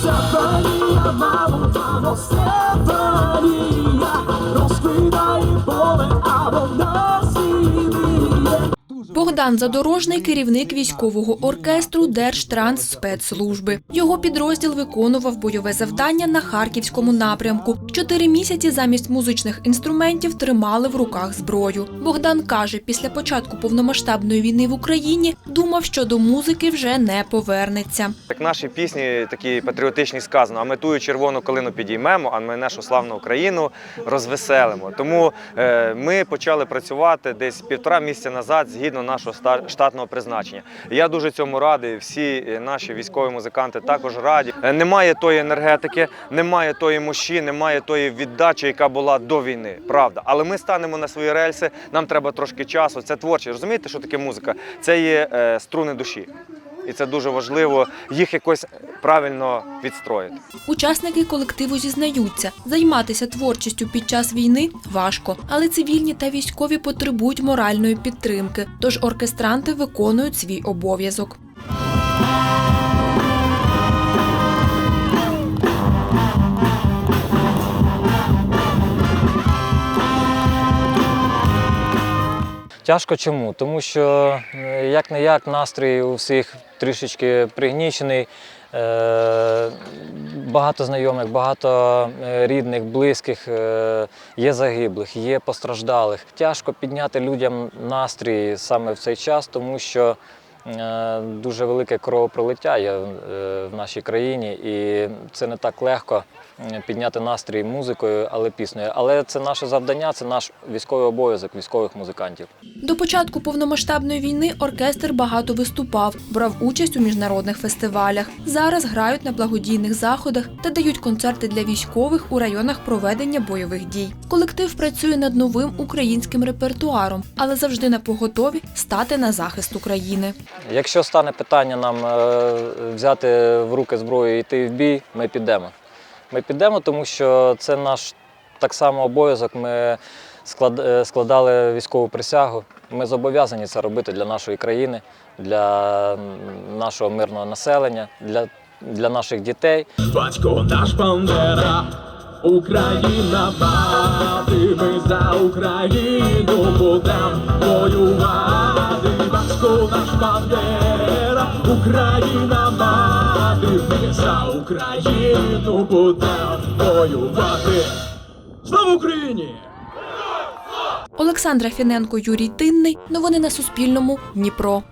Стефанія, мамо, мамо, Стефанія, Богдан Задорожний керівник військового оркестру Держтрансспецслужби. Його підрозділ виконував бойове завдання на харківському напрямку. Чотири місяці замість музичних інструментів тримали в руках зброю. Богдан каже, після початку повномасштабної війни в Україні думав, що до музики вже не повернеться. Так наші пісні такі патріотичні сказано, а ми тую червону калину підіймемо, а ми нашу славну Україну розвеселимо. Тому е, ми почали працювати десь півтора місяця назад згідно нашого ста- штатного призначення. Я дуже цьому радий. Всі е, наші військові музиканти також раді. Е, Немає тої енергетики, немає тої мощі, немає тої віддачі, яка була до війни. Правда, але ми станемо на свої рельси. Нам треба трошки часу. Це творче. Розумієте, що таке музика? Це є е, струни душі. І це дуже важливо їх якось правильно відстроїти. Учасники колективу зізнаються, займатися творчістю під час війни важко, але цивільні та військові потребують моральної підтримки, тож оркестранти виконують свій обов'язок. Тяжко чому? Тому що як не як настрій у всіх трішечки пригнічений. Е, Багато знайомих, багато е, рідних, близьких, е, є загиблих, є постраждалих. Тяжко підняти людям настрій саме в цей час, тому що дуже велике кровопролиття є е, в нашій країні, і це не так легко підняти настрій музикою, але піснею. Але це наше завдання, це наш військовий обов'язок військових музикантів. До початку повномасштабної війни оркестр багато виступав, брав участь у міжнародних фестивалях. Зараз грають на благодійних заходах та дають концерти для військових у районах проведення бойових дій. Колектив працює над новим українським репертуаром, але завжди на поготові стати на захист України. Якщо стане питання нам е, взяти в руки зброю і йти в бій, ми підемо. Ми підемо, тому що це наш так само обов'язок. Ми е, складали військову присягу. Ми зобов'язані це робити для нашої країни, для нашого мирного населення, для, для наших дітей. Батько наш Бандера, Україна мати, ми за Україну будем воювати. Україна мати, ми за Україну будем воювати. Слава Україні! Олександра Фіненко, Юрій Тинний. Новини на Суспільному. Дніпро.